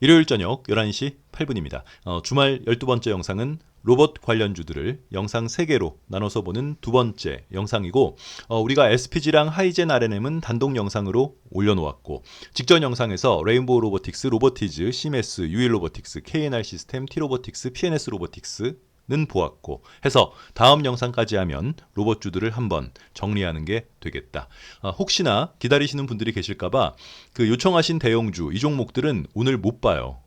일요일 저녁 11시 8분입니다. 어, 주말 12번째 영상은 로봇 관련주들을 영상 3개로 나눠서 보는 두 번째 영상이고 어, 우리가 SPG랑 하이젠 RNM은 단독 영상으로 올려놓았고 직전 영상에서 레인보우 로보틱스, 로보티즈, 시메스, 유일 로보틱스, KNR 시스템, T로보틱스, PNS 로보틱스 는 보았고 해서 다음 영상까지 하면 로봇 주들을 한번 정리하는 게 되겠다. 아, 혹시나 기다리시는 분들이 계실까봐 그 요청하신 대형주 이 종목들은 오늘 못 봐요.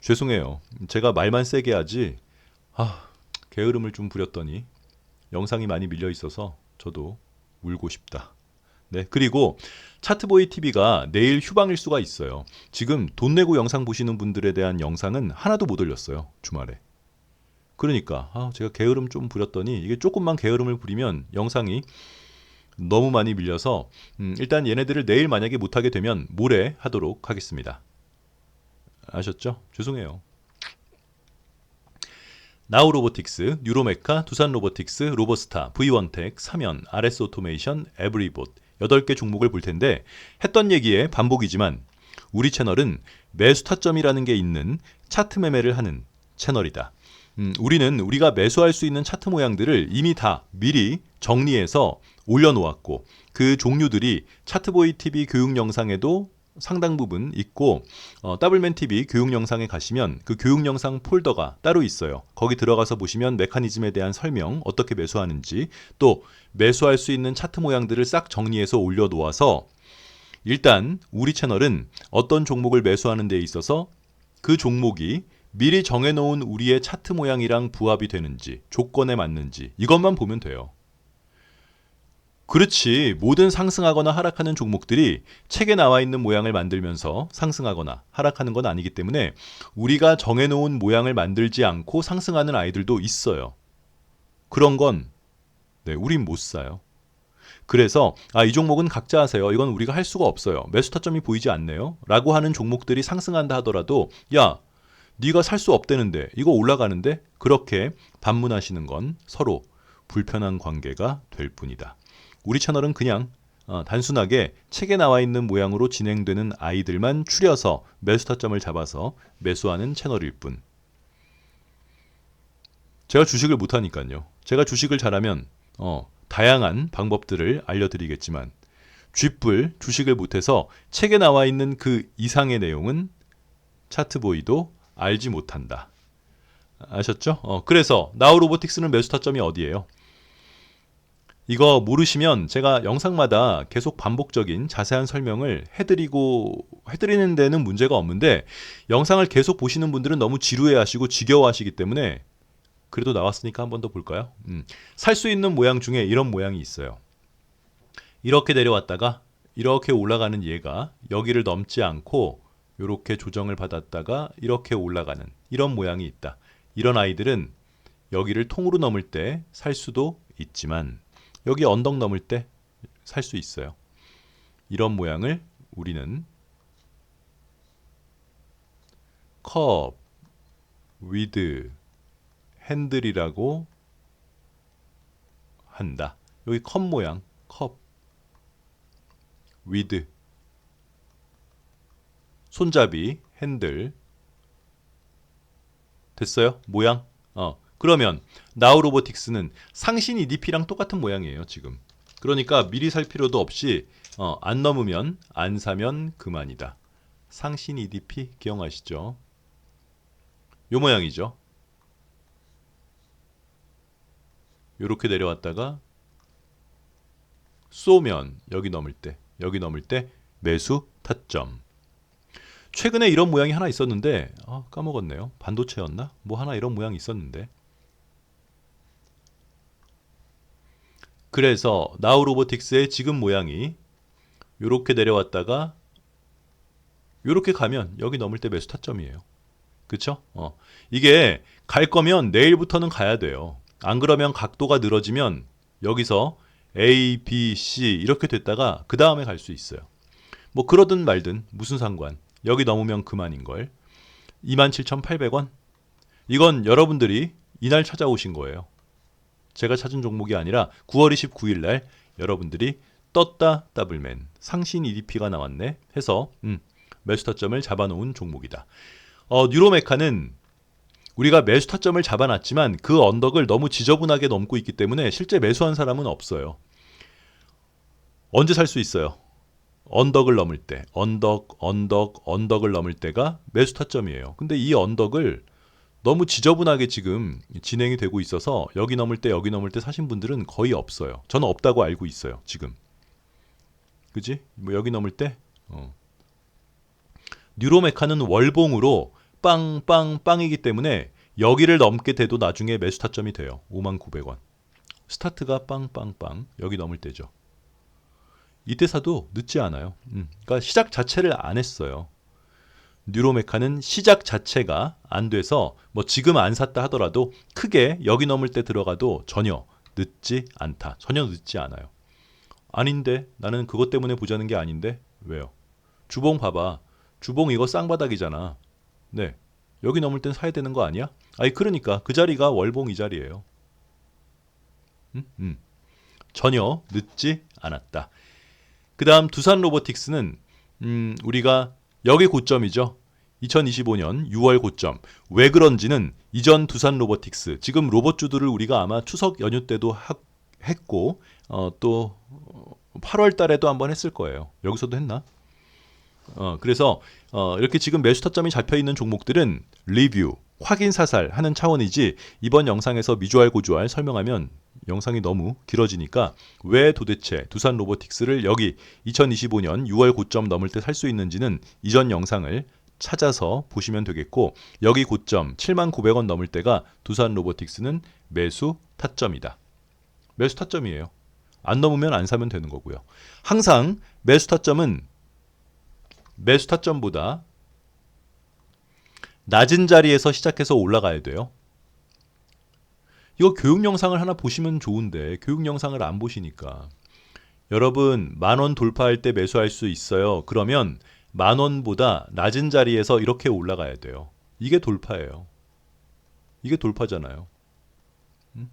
죄송해요. 제가 말만 세게 하지. 아 게으름을 좀 부렸더니 영상이 많이 밀려 있어서 저도 울고 싶다. 네 그리고 차트보이 TV가 내일 휴방일 수가 있어요. 지금 돈 내고 영상 보시는 분들에 대한 영상은 하나도 못 올렸어요 주말에. 그러니까 아, 제가 게으름 좀 부렸더니 이게 조금만 게으름을 부리면 영상이 너무 많이 밀려서 음, 일단 얘네들을 내일 만약에 못하게 되면 모레 하도록 하겠습니다. 아셨죠? 죄송해요. 나우 로보틱스, 뉴로메카, 두산 로보틱스, 로보스타, V1텍, 사면, RS 오토메이션, 에브리봇 8개 종목을 볼 텐데 했던 얘기의 반복이지만 우리 채널은 매수 타점이라는 게 있는 차트 매매를 하는 채널이다. 음, 우리는 우리가 매수할 수 있는 차트 모양들을 이미 다 미리 정리해서 올려놓았고 그 종류들이 차트보이 TV 교육 영상에도 상당 부분 있고 어, 더블맨 TV 교육 영상에 가시면 그 교육 영상 폴더가 따로 있어요. 거기 들어가서 보시면 메커니즘에 대한 설명 어떻게 매수하는지 또 매수할 수 있는 차트 모양들을 싹 정리해서 올려놓아서 일단 우리 채널은 어떤 종목을 매수하는 데 있어서 그 종목이 미리 정해놓은 우리의 차트 모양이랑 부합이 되는지 조건에 맞는지 이것만 보면 돼요. 그렇지 모든 상승하거나 하락하는 종목들이 책에 나와 있는 모양을 만들면서 상승하거나 하락하는 건 아니기 때문에 우리가 정해놓은 모양을 만들지 않고 상승하는 아이들도 있어요. 그런 건 네, 우린 못 사요. 그래서 아, 이 종목은 각자 하세요. 이건 우리가 할 수가 없어요. 매수 타점이 보이지 않네요. 라고 하는 종목들이 상승한다 하더라도 야 네가 살 수 없대는데 이거 올라가는데 그렇게 반문하시는 건 서로 불편한 관계가 될 뿐이다. 우리 채널은 그냥 어, 단순하게 책에 나와 있는 모양으로 진행되는 아이들만 추려서 매수 타점을 잡아서 매수하는 채널일 뿐. 제가 주식을 못하니까요. 제가 주식을 잘하면 어, 다양한 방법들을 알려드리겠지만 쥐뿔 주식을 못해서 책에 나와 있는 그 이상의 내용은 차트보이도 알지 못한다. 아셨죠? 어, 그래서 나우 로보틱스는 매수 타점이 어디예요? 이거 모르시면 제가 영상마다 계속 반복적인 자세한 설명을 해드리고 해드리는 데는 문제가 없는데 영상을 계속 보시는 분들은 너무 지루해하시고 지겨워하시기 때문에 그래도 나왔으니까 한 번 더 볼까요? 음, 살 수 있는 모양 중에 이런 모양이 있어요. 이렇게 내려왔다가 이렇게 올라가는 얘가 여기를 넘지 않고 이렇게 조정을 받았다가 이렇게 올라가는 이런 모양이 있다. 이런 아이들은 여기를 통으로 넘을 때 살 수도 있지만 여기 언덕 넘을 때 살 수 있어요. 이런 모양을 우리는 컵, 위드, 핸들이라고 한다. 여기 컵 모양, 컵, 위드, 손잡이, 핸들. 됐어요? 모양? 어. 그러면 나우 로보틱스는 상신 EDP랑 똑같은 모양이에요, 지금. 그러니까 미리 살 필요도 없이 어, 안 넘으면 안 사면 그만이다. 상신 EDP 기억하시죠? 요 모양이죠. 요렇게 내려왔다가 쏘면 여기 넘을 때, 여기 넘을 때 매수 타점. 최근에 이런 모양이 하나 있었는데 아, 까먹었네요. 반도체였나? 뭐 하나 이런 모양이 있었는데. 그래서 나우 로보틱스의 지금 모양이 이렇게 내려왔다가 이렇게 가면 여기 넘을 때 매수 타점이에요. 그쵸? 어. 이게 갈 거면 내일부터는 가야 돼요. 안 그러면 각도가 늘어지면 여기서 A, B, C 이렇게 됐다가 그 다음에 갈 수 있어요. 뭐 그러든 말든 무슨 상관. 여기 넘으면 그만인걸. 27,800원? 이건 여러분들이 이날 찾아오신 거예요. 제가 찾은 종목이 아니라 9월 29일 날 여러분들이 떴다 더블맨 상신 EDP가 나왔네 해서 음, 매수 타점을 잡아놓은 종목이다. 어, 뉴로메카는 우리가 매수 타점을 잡아놨지만 그 언덕을 너무 지저분하게 넘고 있기 때문에 실제 매수한 사람은 없어요. 언제 살 수 있어요? 언덕을 넘을 때, 언덕, 언덕, 언덕을 넘을 때가 매수 타점이에요. 근데 이 언덕을 너무 지저분하게 지금 진행이 되고 있어서 여기 넘을 때, 여기 넘을 때 사신 분들은 거의 없어요. 저는 없다고 알고 있어요. 지금. 그지? 뭐 여기 넘을 때, 어. 뉴로메카는 월봉으로 빵빵 빵이기 때문에 여기를 넘게 돼도 나중에 매수 타점이 돼요. 5만 900원. 스타트가 빵빵빵 여기 넘을 때죠. 이때 사도 늦지 않아요. 음, 그러니까 시작 자체를 안 했어요. 뉴로메카는 시작 자체가 안 돼서 뭐 지금 안 샀다 하더라도 크게 여기 넘을 때 들어가도 전혀 늦지 않다. 전혀 늦지 않아요. 아닌데 나는 그것 때문에 보자는 게 아닌데 왜요? 주봉 봐봐. 주봉 이거 쌍바닥이잖아. 네. 여기 넘을 땐 사야 되는 거 아니야? 아니 그러니까 그 자리가 월봉 이 자리예요. 음? 음. 전혀 늦지 않았다. 그 다음 두산 로보틱스는 음, 우리가 여기 고점이죠. 2025년 6월 고점. 왜 그런지는 이전 두산 로보틱스 지금 로봇주들을 우리가 아마 추석 연휴 때도 하, 했고 어, 또 8월 달에도 한번 했을 거예요. 여기서도 했나? 어, 그래서 어, 이렇게 지금 매수 타점이 잡혀 있는 종목들은 리뷰, 확인 사살 하는 차원이지 이번 영상에서 미주알 고주알 설명하면 영상이 너무 길어지니까 왜 도대체 두산 로보틱스를 여기 2025년 6월 고점 넘을 때 살 수 있는지는 이전 영상을 찾아서 보시면 되겠고 여기 고점 7만 900원 넘을 때가 두산 로보틱스는 매수 타점이다. 매수 타점이에요. 안 넘으면 안 사면 되는 거고요. 항상 매수 타점은 매수 타점보다 낮은 자리에서 시작해서 올라가야 돼요. 이거 교육 영상을 하나 보시면 좋은데 교육 영상을 안 보시니까 여러분 만 원 돌파할 때 매수할 수 있어요. 그러면 만 원보다 낮은 자리에서 이렇게 올라가야 돼요. 이게 돌파예요. 이게 돌파잖아요. 음?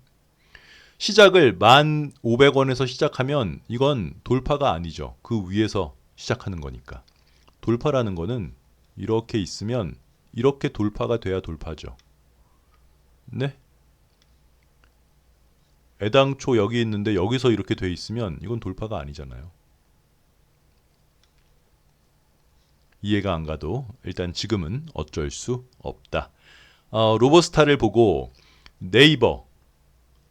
시작을 만 오백 원에서 시작하면 이건 돌파가 아니죠. 그 위에서 시작하는 거니까. 돌파라는 거는 이렇게 있으면 이렇게 돌파가 돼야 돌파죠. 네? 애당초 여기 있는데 여기서 이렇게 돼 있으면 이건 돌파가 아니잖아요. 이해가 안 가도 일단 지금은 어쩔 수 없다. 어, 로버스타를 보고 네이버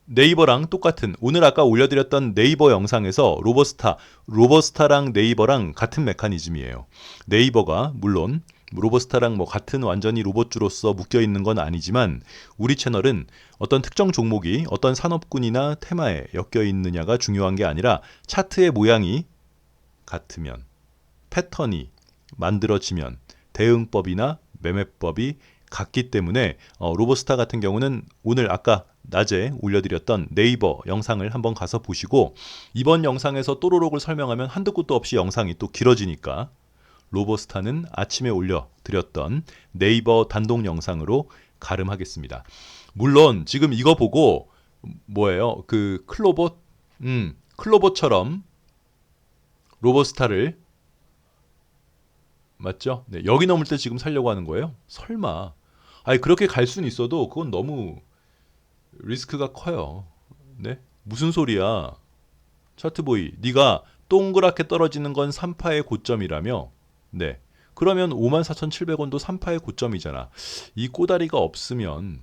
네이버랑 똑같은 오늘 아까 올려드렸던 네이버 영상에서 로버스타 로버스타랑 네이버랑 같은 메커니즘이에요. 네이버가 물론 로버스타랑 뭐 같은 완전히 로봇주로서 묶여 있는 건 아니지만 우리 채널은 어떤 특정 종목이 어떤 산업군이나 테마에 엮여 있느냐가 중요한 게 아니라 차트의 모양이 같으면 패턴이 만들어지면 대응법이나 매매법이 같기 때문에 어, 로버스타 같은 경우는 오늘 아까 낮에 올려드렸던 네이버 영상을 한번 가서 보시고 이번 영상에서 또로록을 설명하면 한두 끝도 없이 영상이 또 길어지니까 로버스타는 아침에 올려드렸던 네이버 단독 영상으로 가름하겠습니다. 물론 지금 이거 보고 뭐예요? 그 클로봇, 음, 클로봇처럼 로버스타를 맞죠? 네, 여기 넘을 때 지금 살려고 하는 거예요? 설마. 아니 그렇게 갈 수는 있어도 그건 너무 리스크가 커요. 네? 무슨 소리야? 차트보이, 네가 동그랗게 떨어지는 건 3파의 고점이라며? 네. 그러면 54,700원도 3파의 고점이잖아. 이 꼬다리가 없으면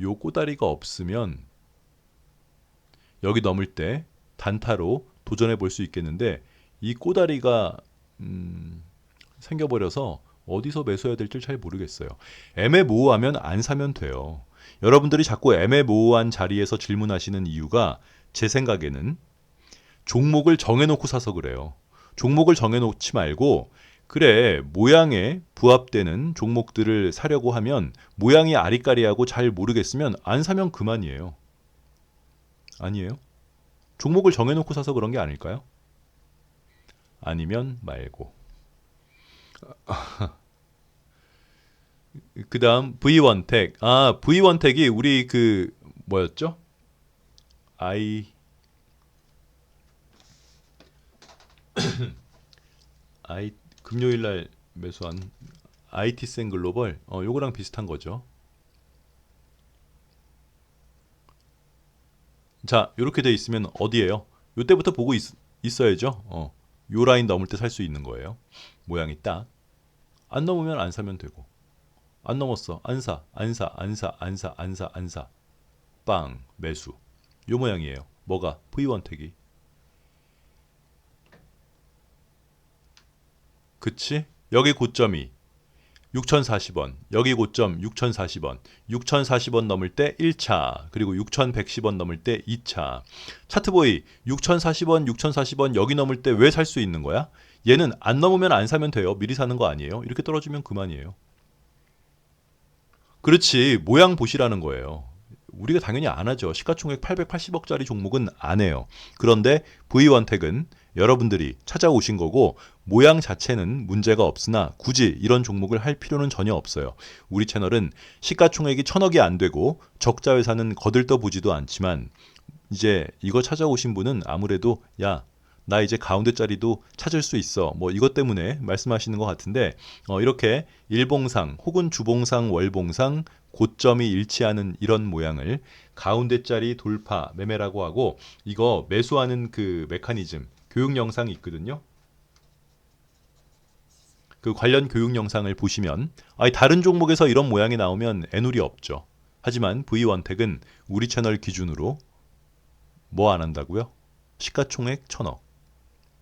요 꼬다리가 없으면 여기 넘을 때 단타로 도전해 볼 수 있겠는데 이 꼬다리가 음, 생겨버려서 어디서 매수해야 될지 잘 모르겠어요. 애매모호하면 안 사면 돼요. 여러분들이 자꾸 애매모호한 자리에서 질문하시는 이유가 제 생각에는 종목을 정해놓고 사서 그래요. 종목을 정해놓지 말고 그래 모양에 부합되는 종목들을 사려고 하면 모양이 아리까리하고 잘 모르겠으면 안 사면 그만이에요. 아니에요? 종목을 정해놓고 사서 그런 게 아닐까요? 아니면 말고. 그 다음 V1택. 아, V1택이 우리 그, 뭐였죠? I. I, 금요일 날 매수한 IT센 글로벌 어 요거랑 비슷한 거죠. 자, 이렇게 돼 있으면 어디예요? 요때부터 보고 있, 있어야죠. 어. 요 라인 넘을 때 살 수 있는 거예요. 모양이 딱. 안 넘으면 안 사면 되고. 안 넘었어. 안 사. 안 사. 안 사. 안 사. 안 사. 안 사. 빵. 매수. 요 모양이에요. 뭐가? V1 택이. 그치? 여기 고점이 6040원, 여기 고점 6040원, 6040원 넘을 때 1차, 그리고 6110원 넘을 때 2차. 차트보이 6040원, 6040원 여기 넘을 때 왜 살 수 있는 거야? 얘는 안 넘으면 안 사면 돼요. 미리 사는 거 아니에요. 이렇게 떨어지면 그만이에요. 그렇지. 모양 보시라는 거예요. 우리가 당연히 안 하죠. 시가총액 880억짜리 종목은 안 해요. 그런데 V1택은 여러분들이 찾아오신 거고 모양 자체는 문제가 없으나 굳이 이런 종목을 할 필요는 전혀 없어요. 우리 채널은 시가총액이 천억이 안 되고 적자 회사는 거들떠 보지도 않지만 이제 이거 찾아오신 분은 아무래도 야 나 이제 가운데 자리도 찾을 수 있어. 뭐 이것 때문에 말씀하시는 것 같은데 어, 이렇게 일봉상 혹은 주봉상 월봉상 고점이 일치하는 이런 모양을 가운데 자리 돌파 매매라고 하고 이거 매수하는 그 메커니즘 교육 영상이 있거든요. 그 관련 교육 영상을 보시면 아니 다른 종목에서 이런 모양이 나오면 애누리 없죠. 하지만 V1택은 우리 채널 기준으로 뭐 안 한다고요? 시가총액 천억.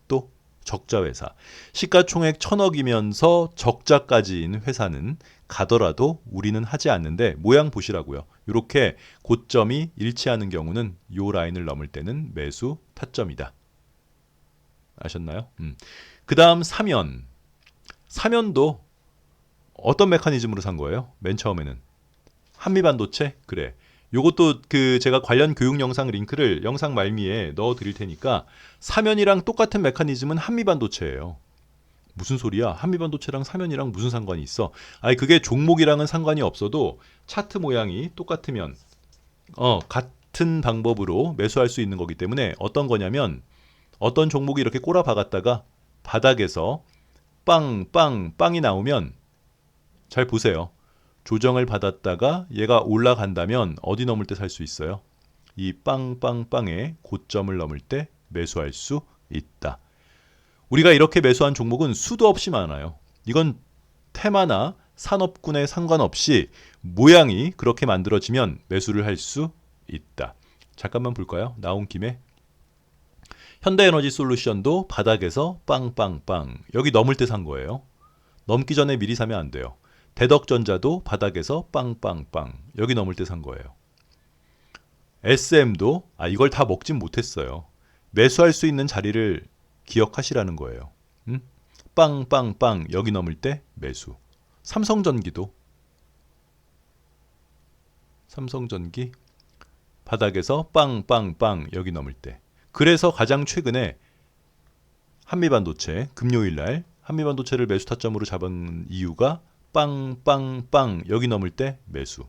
또 적자 회사. 시가총액 천억이면서 적자까지인 회사는 가더라도 우리는 하지 않는데 모양 보시라고요. 이렇게 고점이 일치하는 경우는 요 라인을 넘을 때는 매수 타점이다. 아셨나요? 음. 그 다음 사면. 사면도 어떤 메커니즘으로 산 거예요? 맨 처음에는 한미 반도체 그래. 요것도 그 제가 관련 교육 영상 링크를 영상 말미에 넣어 드릴 테니까 사면이랑 똑같은 메커니즘은 한미 반도체예요. 무슨 소리야? 한미 반도체랑 사면이랑 무슨 상관이 있어? 아니 그게 종목이랑은 상관이 없어도 차트 모양이 똑같으면 어 같은 방법으로 매수할 수 있는 거기 때문에 어떤 거냐면 어떤 종목이 이렇게 꼬라 박았다가 바닥에서 빵, 빵, 빵이 나오면 잘 보세요. 조정을 받았다가 얘가 올라간다면 어디 넘을 때 살 수 있어요? 이 빵빵빵의 고점을 넘을 때 매수할 수 있다. 우리가 이렇게 매수한 종목은 수도 없이 많아요. 이건 테마나 산업군에 상관없이 모양이 그렇게 만들어지면 매수를 할 수 있다. 잠깐만 볼까요? 나온 김에 현대에너지 솔루션도 바닥에서 빵빵빵 여기 넘을 때 산 거예요. 넘기 전에 미리 사면 안 돼요. 대덕전자도 바닥에서 빵빵빵 여기 넘을 때 산 거예요. SM도 아 이걸 다 먹진 못했어요. 매수할 수 있는 자리를 기억하시라는 거예요. 음? 빵빵빵 여기 넘을 때 매수. 삼성전기도 삼성전기 바닥에서 빵빵빵 여기 넘을 때. 그래서 가장 최근에 한미반도체 금요일 날 한미반도체를 매수 타점으로 잡은 이유가 빵빵빵 여기 넘을 때 매수.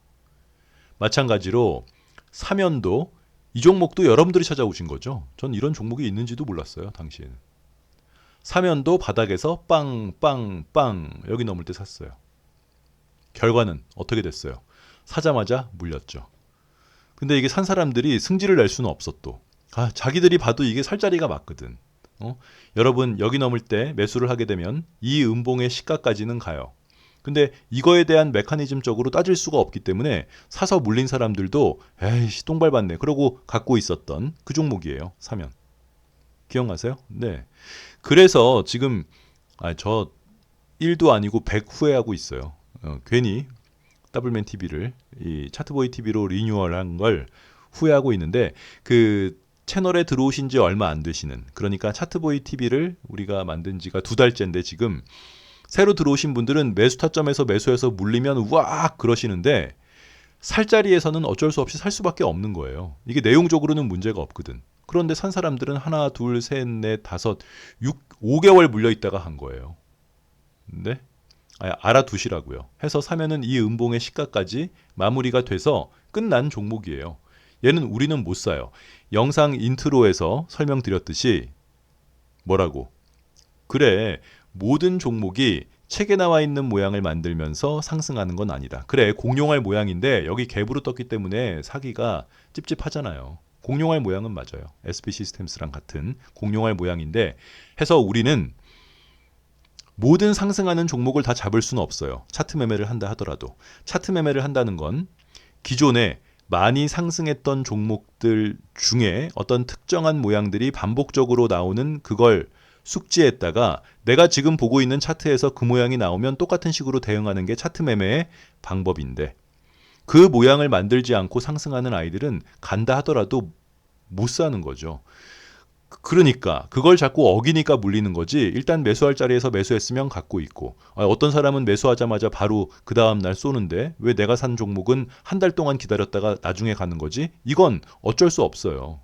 마찬가지로 사면도 이 종목도 여러분들이 찾아오신 거죠. 전 이런 종목이 있는지도 몰랐어요, 당시에는. 사면도 바닥에서 빵빵빵 여기 넘을 때 샀어요. 결과는 어떻게 됐어요? 사자마자 물렸죠. 근데 이게 산 사람들이 승질을 낼 수는 없어 또. 아, 자기들이 봐도 이게 살 자리가 맞거든. 어? 여러분 여기 넘을 때 매수를 하게 되면 이 음봉의 시가까지는 가요. 근데 이거에 대한 메커니즘적으로 따질 수가 없기 때문에 사서 물린 사람들도 에이씨 똥 밟았네. 그러고 갖고 있었던 그 종목이에요. 사면. 기억나세요? 네. 그래서 지금 아, 저 1도 아니고 100 후회하고 있어요. 어, 괜히 더블맨 TV를 이 차트보이 TV로 리뉴얼한 걸 후회하고 있는데 그 채널에 들어오신 지 얼마 안 되시는 그러니까 차트보이 TV를 우리가 만든 지가 두 달째인데 지금 새로 들어오신 분들은 매수 타점에서 매수해서 물리면 우악 그러시는데 살 자리에서는 어쩔 수 없이 살 수밖에 없는 거예요. 이게 내용적으로는 문제가 없거든. 그런데 산 사람들은 하나, 둘, 셋, 넷, 다섯, 육, 5개월 물려 있다가 한 거예요. 네? 아, 알아두시라고요. 해서 사면은 이 음봉의 시가까지 마무리가 돼서 끝난 종목이에요. 얘는 우리는 못 사요. 영상 인트로에서 설명드렸듯이 뭐라고? 그래 모든 종목이 책에 나와 있는 모양을 만들면서 상승하는 건 아니다. 그래 공룡알 모양인데 여기 갭으로 떴기 때문에 사기가 찝찝하잖아요. 공룡알 모양은 맞아요. SP 시스템스랑 같은 공룡알 모양인데 해서 우리는 모든 상승하는 종목을 다 잡을 수는 없어요. 차트 매매를 한다 하더라도 차트 매매를 한다는 건 기존에 많이 상승했던 종목들 중에 어떤 특정한 모양들이 반복적으로 나오는 그걸 숙지했다가 내가 지금 보고 있는 차트에서 그 모양이 나오면 똑같은 식으로 대응하는 게 차트 매매의 방법인데 그 모양을 만들지 않고 상승하는 아이들은 간다 하더라도 못 사는 거죠. 그러니까 그걸 자꾸 어기니까 물리는 거지. 일단 매수할 자리에서 매수했으면 갖고 있고 아, 어떤 사람은 매수하자마자 바로 그 다음 날 쏘는데 왜 내가 산 종목은 한 달 동안 기다렸다가 나중에 가는 거지? 이건 어쩔 수 없어요.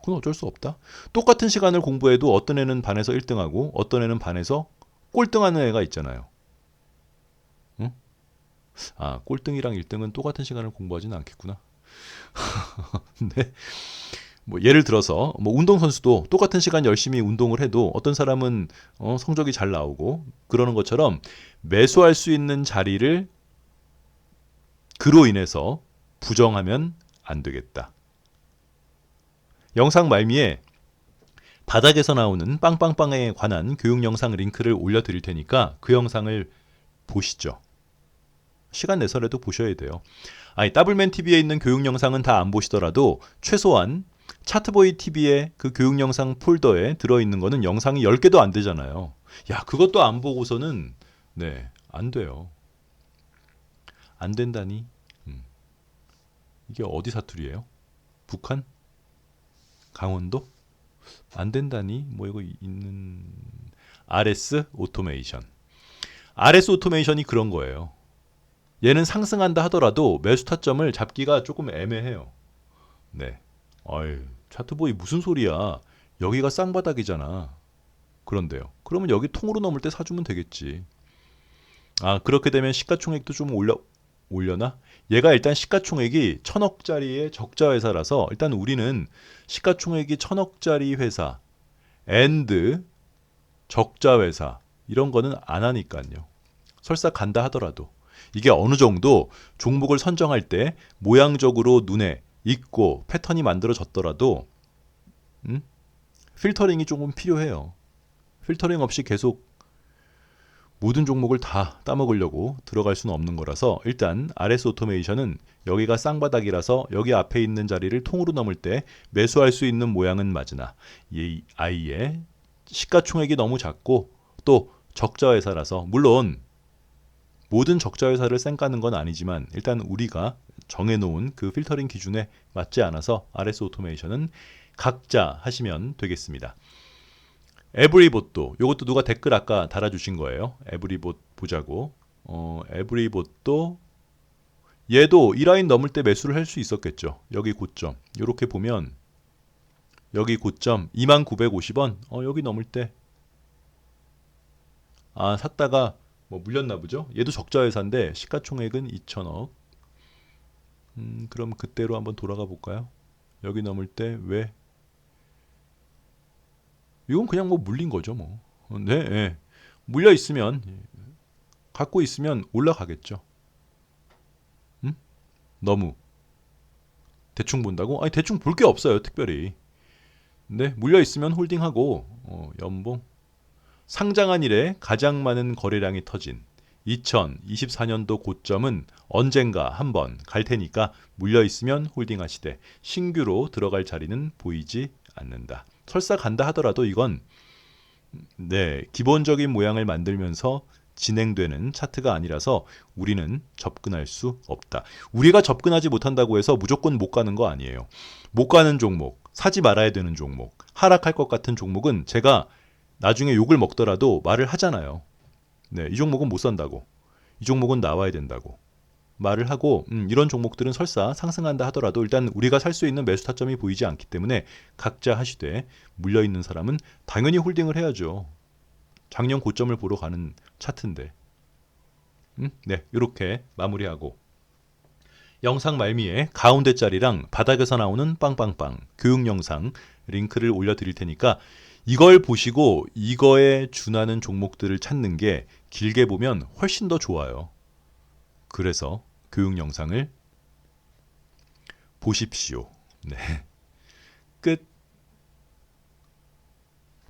그건 어쩔 수 없다. 똑같은 시간을 공부해도 어떤 애는 반에서 1등하고 어떤 애는 반에서 꼴등하는 애가 있잖아요. 응? 아 꼴등이랑 1등은 똑같은 시간을 공부하지는 않겠구나. 네. 뭐 예를 들어서 뭐 운동 선수도 똑같은 시간 열심히 운동을 해도 어떤 사람은 어, 성적이 잘 나오고 그러는 것처럼 매수할 수 있는 자리를 그로 인해서 부정하면 안 되겠다. 영상 말미에 바닥에서 나오는 빵빵빵에 관한 교육 영상 링크를 올려드릴 테니까 그 영상을 보시죠. 시간 내서라도 보셔야 돼요. 아니 더블맨 TV에 있는 교육 영상은 다 안 보시더라도 최소한 차트보이 TV의 그 교육 영상 폴더에 들어 있는 거는 영상이 10개도 안 되잖아요. 야, 그것도 안 보고서는 네, 안 돼요. 안 된다니. 음. 이게 어디 사투리예요? 북한? 강원도? 안 된다니. 뭐 이거 있는 RS 오토메이션. RS 오토메이션이 그런 거예요. 얘는 상승한다 하더라도 매수 타점을 잡기가 조금 애매해요. 네. 어이, 차트보이 무슨 소리야. 여기가 쌍바닥이잖아. 그런데요. 그러면 여기 통으로 넘을 때 사주면 되겠지. 아, 그렇게 되면 시가총액도 좀 올려, 올려나? 얘가 일단 시가총액이 천억짜리의 적자 회사라서 일단 우리는 시가총액이 천억짜리 회사, 앤드 적자 회사, 이런 거는 안 하니까요. 설사 간다 하더라도. 이게 어느 정도 종목을 선정할 때 모양적으로 눈에 있고 패턴이 만들어졌더라도 음? 필터링이 조금 필요해요. 필터링 없이 계속 모든 종목을 다 따먹으려고 들어갈 수는 없는 거라서 일단 RS 오토메이션은 여기가 쌍바닥이라서 여기 앞에 있는 자리를 통으로 넘을 때 매수할 수 있는 모양은 맞으나 이 아이의 시가총액이 너무 작고 또 적자 회사라서 물론 모든 적자 회사를 쌩까는 건 아니지만 일단 우리가 정해놓은 그 필터링 기준에 맞지 않아서 RS 오토메이션은 각자 하시면 되겠습니다. 에브리봇도 이것도 누가 댓글 아까 달아주신 거예요. 에브리봇 보자고. 어, 에브리봇도 얘도 이 라인 넘을 때 매수를 할 수 있었겠죠. 여기 고점. 이렇게 보면 여기 고점 2950원. 어, 여기 넘을 때 아, 샀다가 뭐 물렸나 보죠. 얘도 적자 회사인데 시가총액은 2천억. 음, 그럼 그때로 한번 돌아가 볼까요? 여기 넘을 때 왜? 이건 그냥 뭐 물린 거죠, 뭐. 어, 네, 네. 물려 있으면 갖고 있으면 올라가겠죠. 음? 너무 대충 본다고? 아니 대충 볼 게 없어요, 특별히. 네, 물려 있으면 홀딩하고 어, 연봉 상장한 이래 가장 많은 거래량이 터진 2024년도 고점은 언젠가 한번 갈 테니까 물려 있으면 홀딩하시되 신규로 들어갈 자리는 보이지 않는다. 설사 간다 하더라도 이건 네, 기본적인 모양을 만들면서 진행되는 차트가 아니라서 우리는 접근할 수 없다. 우리가 접근하지 못한다고 해서 무조건 못 가는 거 아니에요. 못 가는 종목, 사지 말아야 되는 종목, 하락할 것 같은 종목은 제가 나중에 욕을 먹더라도 말을 하잖아요. 네, 이 종목은 못 산다고. 이 종목은 나와야 된다고. 말을 하고 음, 이런 종목들은 설사 상승한다 하더라도 일단 우리가 살 수 있는 매수 타점이 보이지 않기 때문에 각자 하시되 물려 있는 사람은 당연히 홀딩을 해야죠. 작년 고점을 보러 가는 차트인데. 음? 네, 이렇게 마무리하고 영상 말미에 가운데 자리랑 바닥에서 나오는 빵빵빵 교육 영상 링크를 올려드릴 테니까 이걸 보시고 이거에 준하는 종목들을 찾는 게 길게 보면 훨씬 더 좋아요. 그래서 교육 영상을 보십시오. 네. 끝.